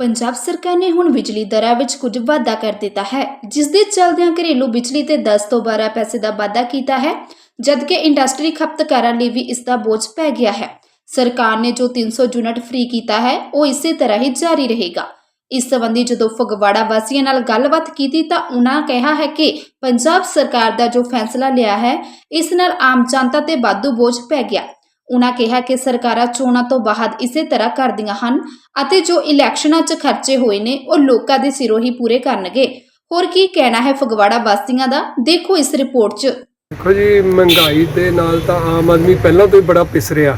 ਪੰਜਾਬ ਸਰਕਾਰ ਨੇ ਹੁਣ ਬਿਜਲੀ ਦਰਾਂ ਵਿੱਚ ਕੁਝ ਵਾਧਾ ਕਰ ਦਿੱਤਾ ਹੈ ਜਿਸ ਦੇ ਚੱਲਦਿਆਂ ਘਰੇਲੂ ਬਿਜਲੀ ਤੇ 10 ਤੋਂ 12 ਪੈਸੇ ਦਾ ਵਾਧਾ ਕੀਤਾ ਹੈ, ਜਦਕਿ ਇੰਡਸਟਰੀ ਖਪਤਕਾਰਾਂ ਲਈ ਵੀ ਇਸ ਦਾ ਬੋਝ ਪੈ ਗਿਆ ਹੈ। ਸਰਕਾਰ ਨੇ ਜੋ 300 ਯੂਨਿਟ ਫ੍ਰੀ ਕੀਤਾ ਹੈ, ਉਹ ਇਸੇ ਤਰ੍ਹਾਂ ਹੀ ਜਾਰੀ ਰਹੇਗਾ। ਇਸ ਸੰਬੰਧੀ ਜਦੋਂ ਫਗਵਾੜਾ ਵਾਸੀਆਂ ਨਾਲ ਗੱਲਬਾਤ ਕੀਤੀ ਤਾਂ ਉਹਨਾਂ ਕਿਹਾ ਹੈ ਕਿ ਪੰਜਾਬ ਸਰਕਾਰ ਦਾ ਜੋ ਫੈਸਲਾ ਲਿਆ ਹੈ, ਇਸ ਨਾਲ ਆਮ ਜਨਤਾ ਤੇ ਵਾਧੂ ਬੋਝ ਪੈ ਗਿਆ। ਉਨ੍ਹਾਂ ਕਿਹਾ ਕਿ ਸਰਕਾਰਾਂ ਚੋਣਾਂ ਤੋਂ ਬਾਅਦ ਇਸੇ ਤਰ੍ਹਾਂ ਕਰਦੀਆਂ ਹਨ ਅਤੇ ਜੋ ਇਲੈਕਸ਼ਨਾਂ 'ਚ ਖਰਚੇ ਹੋਏ ਨੇ, ਉਹ ਲੋਕਾਂ ਦੇ ਸਿਰੋਂ ਹੀ ਪੂਰੇ ਕਰਨਗੇ। ਹੋਰ ਕੀ ਕਹਿਣਾ ਹੈ ਫਗਵਾੜਾ ਵਾਸੀਆਂ ਦਾ? ਦੇਖੋ ਇਸ ਰਿਪੋਰਟ 'ਚ। ਦੇਖੋ ਜੀ, ਮਹਿੰਗਾਈ ਦੇ ਨਾਲ ਤਾਂ ਆਮ ਆਦਮੀ ਪਹਿਲਾਂ ਤੋਂ ਹੀ ਬੜਾ ਪਿਸ ਰਿਹਾ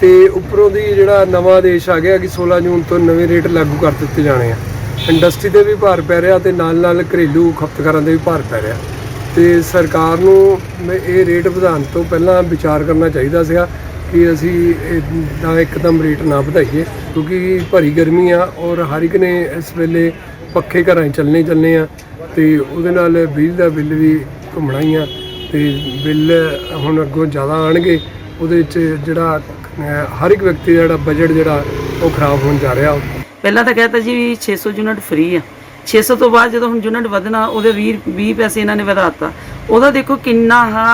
ਤੇ ਉੱਪਰੋਂ ਦੀ ਜਿਹੜਾ ਨਵਾਂ ਆਦੇਸ਼ ਆ ਗਿਆ ਕਿ 16 ਜੂਨ ਤੋਂ ਨਵੇਂ ਰੇਟ ਲਾਗੂ ਕਰ ਦਿੱਤੇ ਜਾਣੇ ਆ। ਇੰਡਸਟਰੀ ਦੇ ਵੀ ਭਾਰ ਪੈ ਰਿਹਾ ਤੇ ਨਾਲ ਨਾਲ ਘਰੇਲੂ ਖਪਤਕਾਰਾਂ ਦੇ ਵੀ ਭਾਰ ਪੈ ਰਿਹਾ। ਤੇ ਸਰਕਾਰ ਨੂੰ ਇਹ ਰੇਟ ਵਧਾਉਣ ਤੋਂ ਪਹਿਲਾਂ ਵਿਚਾਰ ਕਰਨਾ ਚਾਹੀਦਾ ਸੀਗਾ ਕਿ ਅਸੀਂ ਦਾ ਇੱਕਦਮ ਰੇਟ ਨਾ ਵਧਾਈਏ, ਕਿਉਂਕਿ ਭਰੀ ਗਰਮੀ ਆ ਔਰ ਹਰ ਇੱਕ ਨੇ ਇਸ ਵੇਲੇ ਪੱਖੇ ਘਰਾਂ 'ਚ ਚੱਲਣੇ ਚੱਲਣੇ ਆ ਤੇ ਉਹਦੇ ਨਾਲ ਬਿਜਲੀ ਦਾ ਬਿੱਲ ਵੀ ਘੁੰਮਣਾ ਹੀ ਆ ਤੇ ਬਿੱਲ ਹੁਣ ਅੱਗੋਂ ਜ਼ਿਆਦਾ ਆਣਗੇ ਉਹਦੇ ਵਿੱਚ ਜਿਹੜਾ ਹਰ ਇੱਕ ਵਿਅਕਤੀ ਦਾ ਜਿਹੜਾ ਬਜਟ ਜਿਹੜਾ ਉਹ ਖਰਾਬ ਹੋਣ ਜਾ ਰਿਹਾ। ਪਹਿਲਾਂ ਤਾਂ ਕਹਿੰਦਾ ਜੀ ਵੀ 600 ਯੂਨਿਟ ਫ੍ਰੀ ਆ। 600 ਤੋਂ ਬਾਅਦ ਜਦੋਂ ਹੁਣ ਯੂਨਿਟ ਵਧਣਾ, ਉਹਦੇ 20 20 ਪੈਸੇ ਇਹਨਾਂ ਨੇ ਵਧਾਤਾ ਉਹਦਾ ਦੇਖੋ ਕਿੰਨਾ ਹਾ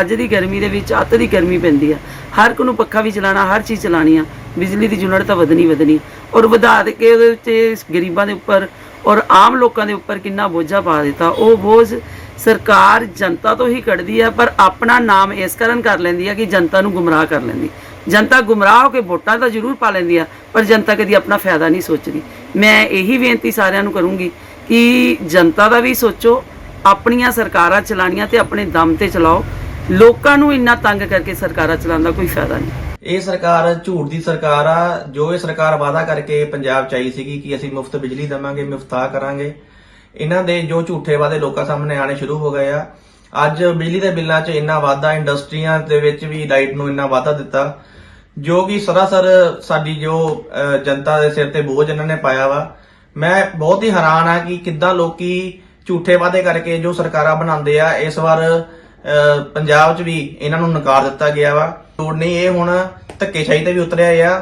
ਅੱਜ ਦੀ ਗਰਮੀ ਦੇ ਵਿੱਚ ਅੱਤ ਦੀ ਗਰਮੀ ਪੈਂਦੀ ਆ। ਹਰ ਕੋ ਨੂੰ ਪੱਖਾ ਵੀ ਚਲਾਣਾ ਹਰ ਚੀਜ਼ ਚਲਾਣੀ ਆ। ਬਿਜਲੀ ਦੀ ਯੂਨਿਟ ਤਾਂ ਵਧਣੀ ਵਧਣੀ। ਔਰ ਵਧਾ ਦੇ ਕੇ ਉਹਦੇ ਉੱਤੇ ਗਰੀਬਾਂ ਦੇ ਉੱਪਰ ਔਰ ਆਮ ਲੋਕਾਂ ਦੇ ਉੱਪਰ ਕਿੰਨਾ ਬੋਝਾ ਪਾ ਦਿੱਤਾ। ਉਹ ਬੋਝ ਸਰਕਾਰ ਜਨਤਾ ਤੋਂ ਹੀ ਕੱਢਦੀ ਹੈ ਪਰ ਆਪਣਾ ਨਾਮ ਇਸ ਕਾਰਨ ਕਰ ਲੈਂਦੀ ਹੈ ਕਿ ਜਨਤਾ ਨੂੰ ਗੁੰਮਰਾਹ ਕਰ ਲੈਂਦੀ। ਜਨਤਾ ਗੁੰਮਰਾਹ ਹੋ ਕੇ ਵੋਟਾਂ ਤਾਂ ਜ਼ਰੂਰ ਪਾ ਲੈਂਦੀ ਆ, ਪਰ ਜਨਤਾ ਕਦੀ ਆਪਣਾ ਫਾਇਦਾ ਨਹੀਂ ਸੋਚਦੀ। ਮੈਂ ਇਹੀ ਬੇਨਤੀ ਸਾਰਿਆਂ ਨੂੰ ਕਰੂੰਗੀ ਕਿ ਜਨਤਾ ਦਾ ਵੀ ਸੋਚੋ, ਆਪਣੀਆਂ ਸਰਕਾਰਾਂ ਚਲਾਣੀਆਂ ਤੇ ਆਪਣੇ ਦਮ ਤੇ ਚਲਾਓ। ਲੋਕਾਂ ਨੂੰ ਇੰਨਾ ਤੰਗ ਕਰਕੇ ਸਰਕਾਰਾਂ ਚਲਾਉਣ ਦਾ ਕੋਈ ਫਾਇਦਾ ਨਹੀਂ। ਇਹ ਸਰਕਾਰ ਝੂਠ ਦੀ ਸਰਕਾਰ ਆ, ਜੋ ਇਹ ਸਰਕਾਰ ਵਾਅਦਾ ਕਰਕੇ ਪੰਜਾਬ ਚ ਆਈ ਸੀਗੀ ਕਿ ਅਸੀਂ ਮੁਫਤ ਬਿਜਲੀ ਦੇਵਾਂਗੇ, ਮੁਫਤਾ ਕਰਾਂਗੇ। ਇਹਨਾਂ ਦੇ ਜੋ ਝੂਠੇ ਵਾਅਦੇ ਲੋਕਾਂ ਸਾਹਮਣੇ ਆਣੇ ਸ਼ੁਰੂ ਹੋ ਗਏ ਆ। ਅੱਜ ਬਿਜਲੀ ਦੇ ਬਿੱਲਾਂ 'ਚ ਇੰਨਾ ਵਾਧਾ ਇੰਡਸਟਰੀਆਂ ਦੇ ਵਿੱਚ ਵੀ ਲਾਈਟ ਨੂੰ ਇੰਨਾ ਵਾਧਾ ਦਿੱਤਾ, ਜੋ ਕਿ ਸਰਾਸਰ ਸਾਡੀ ਜੋ ਜਨਤਾ ਦੇ ਸਿਰ ਤੇ ਬੋਝ ਇਹਨਾਂ ਨੇ ਪਾਇਆ ਵਾ। ਮੈਂ ਬਹੁਤ ਹੀ ਹੈਰਾਨ ਆ ਕਿ ਕਿੱਦਾਂ ਲੋਕੀ ਝੂਠੇ ਵਾਅਦੇ ਕਰਕੇ ਜੋ ਸਰਕਾਰਾਂ ਬਣਾਉਂਦੇ ਆ, ਇਸ ਵਾਰ ਪੰਜਾਬ 'ਚ ਵੀ ਇਹਨਾਂ ਨੂੰ ਨਕਾਰ ਦਿੱਤਾ ਗਿਆ ਵਾ। ਲੋੜ ਨਹੀਂ, ਇਹ ਹੁਣ ਧੱਕੇਸ਼ਾਹੀ ਤੇ ਵੀ ਉਤਰਿਆ ਆ।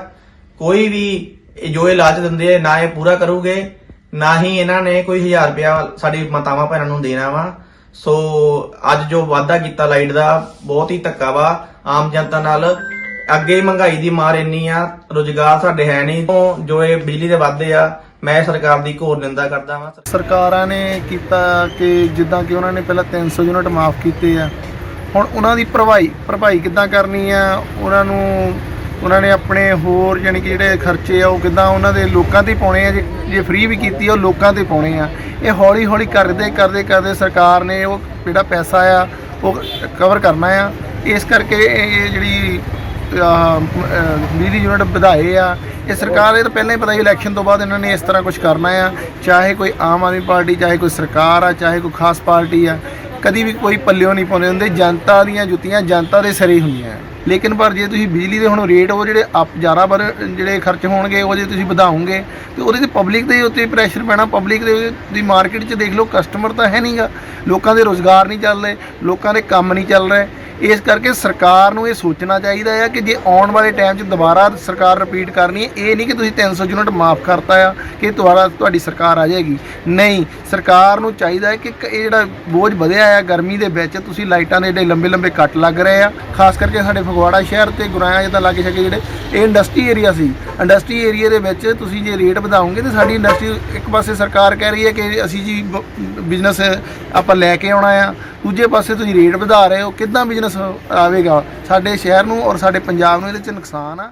ਕੋਈ ਵੀ ਜੋ ਇਹ ਲਾਲਚ ਦਿੰਦੇ ਆ ਨਾ ਇਹ ਪੂਰਾ ਕਰੂਗੇ, ਨਾ ਹੀ ਇਹਨਾਂ ਨੇ ਕੋਈ 1000 ਰੁਪਇਆ ਸਾਡੀ ਮਾਤਾਵਾਂ ਭੈਣਾਂ ਨੂੰ ਦੇਣਾ ਵਾ। ਸੋ, ਅੱਜ ਜੋ ਵਾਅਦਾ ਕੀਤਾ ਲਾਈਟ ਦਾ, ਬਹੁਤ ਹੀ ਧੱਕਾ ਵਾ। ਆਮ ਜਨਤਾ ਨਾਲ ਅੱਗੇ ਮਹਿੰਗਾਈ ਦੀ ਮਾਰ ਇੰਨੀ ਆ, ਰੋਜ਼ਗਾਰ ਸਾਡੇ ਹੈ ਨਹੀਂ। ਤੋਂ ਜੋ ਇਹ ਬਿਜਲੀ ਦੇ ਵਾਧੇ ਆ, ਮੈਂ ਸਰਕਾਰ ਦੀ ਘੋਰ ਨਿੰਦਾ ਕਰਦਾ ਵਾਂ। ਸਰਕਾਰਾਂ ਨੇ ਕੀਤਾ ਕਿ ਜਿੱਦਾਂ ਕਿ ਉਹਨਾਂ ਨੇ ਪਹਿਲਾਂ 300 ਯੂਨਿਟ ਮਾਫ ਕੀਤੇ ਆ। ਹੁਣ ਉਹਨਾਂ ਦੀ ਭਰਵਾਈ, ਭਰਪਾਈ ਕਿੱਦਾਂ ਕਰਨੀ ਆ, ਉਹਨਾਂ ਨੂੰ, ਉਹਨਾਂ ਨੇ ਆਪਣੇ ਹੋਰ ਯਾਨੀ ਕਿ ਜਿਹੜੇ ਖਰਚੇ ਆ, ਉਹ ਕਿੱਦਾਂ ਉਹਨਾਂ ਦੇ ਲੋਕਾਂ ਤੇ ਪਾਉਣੇ ਆ, ਜੇ ਜੇ ਫ੍ਰੀ ਵੀ ਕੀਤੀ ਉਹ ਲੋਕਾਂ ਤੇ ਪਾਉਣੇ ਆ। ਇਹ ਹੌਲੀ ਹੌਲੀ ਕਰਦੇ ਕਰਦੇ ਕਰਦੇ ਸਰਕਾਰ ਨੇ ਉਹ ਜਿਹੜਾ ਪੈਸਾ ਆ, ਉਹ ਕਵਰ ਕਰਨਾ ਆ। ਇਸ ਕਰਕੇ ਇਹ ਜਿਹੜੀ ਬਿਜਲੀ ਯੂਨਿਟ ਵਧਾਏ ਆ। ਇਹ ਸਰਕਾਰ, ਇਹ ਤਾਂ ਪਹਿਲਾਂ ਹੀ ਪਤਾ ਹੀ ਇਲੈਕਸ਼ਨ ਤੋਂ ਬਾਅਦ ਇਹਨਾਂ ਨੇ ਇਸ ਤਰ੍ਹਾਂ ਕੁਝ ਕਰਨਾ ਆ। ਚਾਹੇ ਕੋਈ ਆਮ ਆਦਮੀ ਪਾਰਟੀ, ਚਾਹੇ ਕੋਈ ਸਰਕਾਰ ਆ, ਚਾਹੇ ਕੋਈ ਖਾਸ ਪਾਰਟੀ ਆ, ਕਦੀ ਵੀ ਕੋਈ ਪੱਲਿਓ ਨਹੀਂ ਪਾਉਂਦੇ ਹੁੰਦੇ। ਜਨਤਾ ਦੀਆਂ ਜੁੱਤੀਆਂ ਜਨਤਾ ਦੇ ਸਿਰੇ ਹੀ ਹੁੰਦੀਆਂ ਲੇਕਿਨ ਪਰ ਜੇ ਤੁਸੀਂ ਬਿਜਲੀ ਦੇ ਹੁਣ ਰੇਟ ਉਹ ਜਿਹੜੇ ਅਪ ਜ਼ਿਆਦਾ ਬਰ ਜਿਹੜੇ ਖਰਚ ਹੋਣਗੇ, ਉਹ ਜੇ ਤੁਸੀਂ ਵਧਾਓਗੇ, ਤੇ ਉਹਦੇ ਤੇ ਪਬਲਿਕ ਦੇ ਉੱਤੇ ਪ੍ਰੈਸ਼ਰ ਪੈਣਾ ਪਬਲਿਕ ਦੇ ਦੀ ਮਾਰਕੀਟ 'ਚ ਦੇਖ ਲਓ ਕਸਟਮਰ ਤਾਂ ਹੈ ਨਹੀਂਗਾ ਲੋਕਾਂ ਦੇ ਰੋਜ਼ਗਾਰ ਨਹੀਂ ਚੱਲ ਰਹੇ, ਲੋਕਾਂ ਦੇ ਕੰਮ ਨਹੀਂ ਚੱਲ ਰਹੇ। ਇਸ ਕਰਕੇ ਸਰਕਾਰ ਨੂੰ ਇਹ ਸੋਚਣਾ ਚਾਹੀਦਾ ਹੈ ਕਿ ਜੇ ਆਉਣ ਵਾਲੇ ਟਾਈਮ 'ਚ ਦੁਬਾਰਾ ਸਰਕਾਰ ਰਿਪੀਟ ਕਰਨੀ ਹੈ, ਇਹ ਨਹੀਂ ਕਿ ਤੁਸੀਂ 300 ਯੂਨਿਟ ਮਾਫ ਕਰਤਾ ਆ ਕਿ ਦੁਬਾਰਾ ਤੁਹਾਡੀ ਸਰਕਾਰ ਆ ਜਾਏਗੀ। ਨਹੀਂ, ਸਰਕਾਰ ਨੂੰ ਚਾਹੀਦਾ ਹੈ ਕਿ ਕ- ਇਹ ਜਿਹੜਾ ਬੋਝ ਵਧਿਆ ਆ ਗਰਮੀ ਦੇ ਵਿੱਚ, ਤੁਸੀਂ ਲਾਈਟਾਂ ਦੇ ਜਿਹੜੇ ਲੰਬੇ ਲੰਬੇ ਕੱਟ ਲੱਗ ਰਹੇ ਆ, ਖਾਸ ਕਰਕੇ ਸਾਡੇ ਫਗਵਾੜਾ ਸ਼ਹਿਰ ਤੇ ਗੁਰਾਇਆ ਜਿੱਦਾਂ ਲਾਗੇ ਛਾਗੇ ਜਿਹੜੇ ਇਹ ਇੰਡਸਟਰੀ ਏਰੀਆ ਸੀ। ਇੰਡਸਟਰੀ ਏਰੀਆ ਦੇ ਵਿੱਚ ਤੁਸੀਂ ਜੇ ਰੇਟ ਵਧਾਓਗੇ ਤੇ ਸਾਡੀ ਇੰਡਸਟਰੀ ਇੱਕ ਪਾਸੇ ਸਰਕਾਰ ਕਹਿ ਰਹੀ ਹੈ ਕਿ ਅਸੀਂ ਜੀ ਬਿਜ਼ਨਸ ਆਪਾਂ ਲੈ ਕੇ ਆਉਣਾ ਆ। ਦੂਜੇ ਪਾਸੇ ਤੁਸੀਂ ਰੇਟ ਵਧਾ ਰਹੇ ਹੋ, ਕਿੱਦਾਂ ਬਿਜ਼ਨਸ ਆਵੇਗਾ? ਸਾਡੇ ਸ਼ਹਿਰ ਨੂੰ ਔਰ ਸਾਡੇ ਪੰਜਾਬ ਨੂੰ ਇਹਦੇ ਚ ਨੁਕਸਾਨ ਆ।